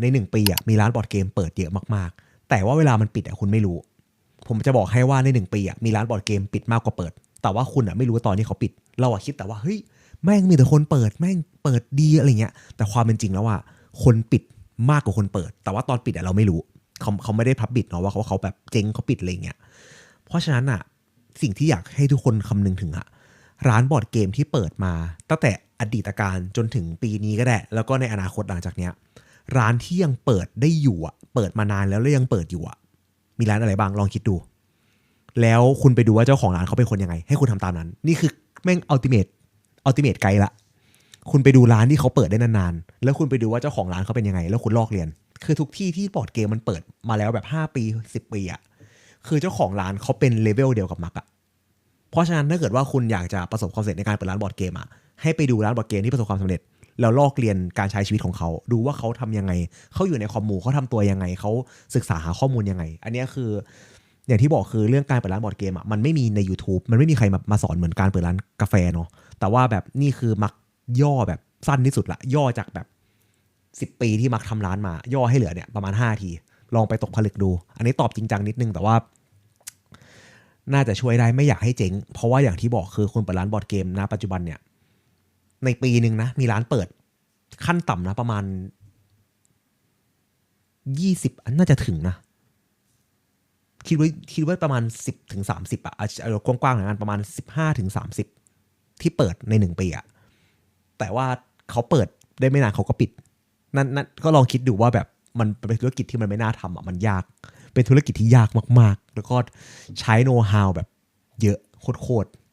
ในหนึ่งปีอะมีร้านบอร์ดเกมเปิดเยอะมากๆ แต่ว่าเวลามันปิดอะคุณไม่รู้ ผมจะบอกให้ว่าในหนึ่งปีอะมีร้านบอร์ดเกมปิดมากกว่าเปิด แต่ว่าคุณอะไม่รู้ตอนที่เขาปิด เราอะคิดแต่ว่าเฮ้ยแม่งมีแต่คนเปิดแม่งเปิดดีอะไรเงี้ย แต่ความเป็นจริงแล้วอะคนปิดมากกว่าคนเปิด แต่ว่าตอนปิดอะเราไม่รู้เขาเขาไม่ได้พับบิดเนาะว่าเขาเขาแบบเจ๊งเขาปิดอะไรเงี้ย เพราะฉะนั้นอะสิ่งที่อยากให้ทุกคนคำนึงถึงอะร้านบอร์ดเกมที่เปิดมา ตั้งแต่อดีตการจนถึงปีนี้ก็ได้ แล้วก็ในอนาคตหลังจากเนี้ย ร้านที่ยังเปิดได้อยู่อะเปิดมานานแล้วแล้วยังเปิดอยู่อะมีร้านอะไรบ้างลองคิดดู แล้วคุณไปดูว่าเจ้าของร้านเขาเป็นคนยังไง ให้คุณทำตามนั้น นี่คือแม่งอัลติเมทอัลติเมทไกด์ละคุณไปดูร้านที่เขาเปิดได้นานๆ แล้วคุณไปดูว่าเจ้าของร้านเขาเป็นยังไง แล้วคุณลอกเรียน คือทุกที่ที่บอร์ดเกมมันเปิดมาแล้วแบบ 5 ปี 10 ปีอะคือเจ้าของร้านเขาเป็นเลเวลเดียวกับมักอะเพราะฉะนั้นถ้าเกิดว่าคุณอยากจะประสบความสำเร็จในการเปิดร้านบอร์ดเกมอะให้ไปดูร้านบอร์ดเกมที่ประสบความสำเร็จ แล้วลอกเรียนการใช้ชีวิตของเขา ดูว่าเขาทำยังไง เขาอยู่ในคอมมูเขาทำตัวยังไง เขาศึกษาหาข้อมูลยังไง อันนี้คือ อย่างที่บอกคือเรื่องการเปิดร้านบอร์ดเกมอะมันไม่มีใน YouTube มันไม่มีใครมามาสอนเหมือนการเปิดร้านกาแฟเนาะแต่ว่าแบบนี่คือมักย่อแบบสั้นที่สุดละย่อจากแบบสิบปีที่มักทำร้านมา ย่อให้เหลือเนี่ยประมาณ5ทีลองไปตกผลึกดู อันนี้ตอบจริงจังนิดนึงแต่ว่าน่าจะช่วยได้ไม่อยากให้เจ๊ง เพราะว่าอย่างที่บอกคือคุณเปิดร้านบอร์ดเกมณปัจจุบันเนี่ย ในปีหนึ่งนะ มีร้านเปิด ขั้นต่ำนะ ประมาณยี่สิบอันน่าจะถึงนะ คิดว่าคิดว่าประมาณสิบถึงสามสิบอะเอาเอกว้างๆหน่อยกันประมาณสิบห้าถึงสามสิบที่เปิดในหนึ่งปีอะแต่ว่าเขาเปิดได้ไม่นานเขาก็ปิด นั่นนั่นก็ลองคิดดูว่าแบบมันเป็นธุรกิจที่มันไม่น่าทำอะมันยาก เป็นธุรกิจที่ยากมาก ๆ แล้วก็ใช้โน้ตฮาวแบบเยอะโคตรๆ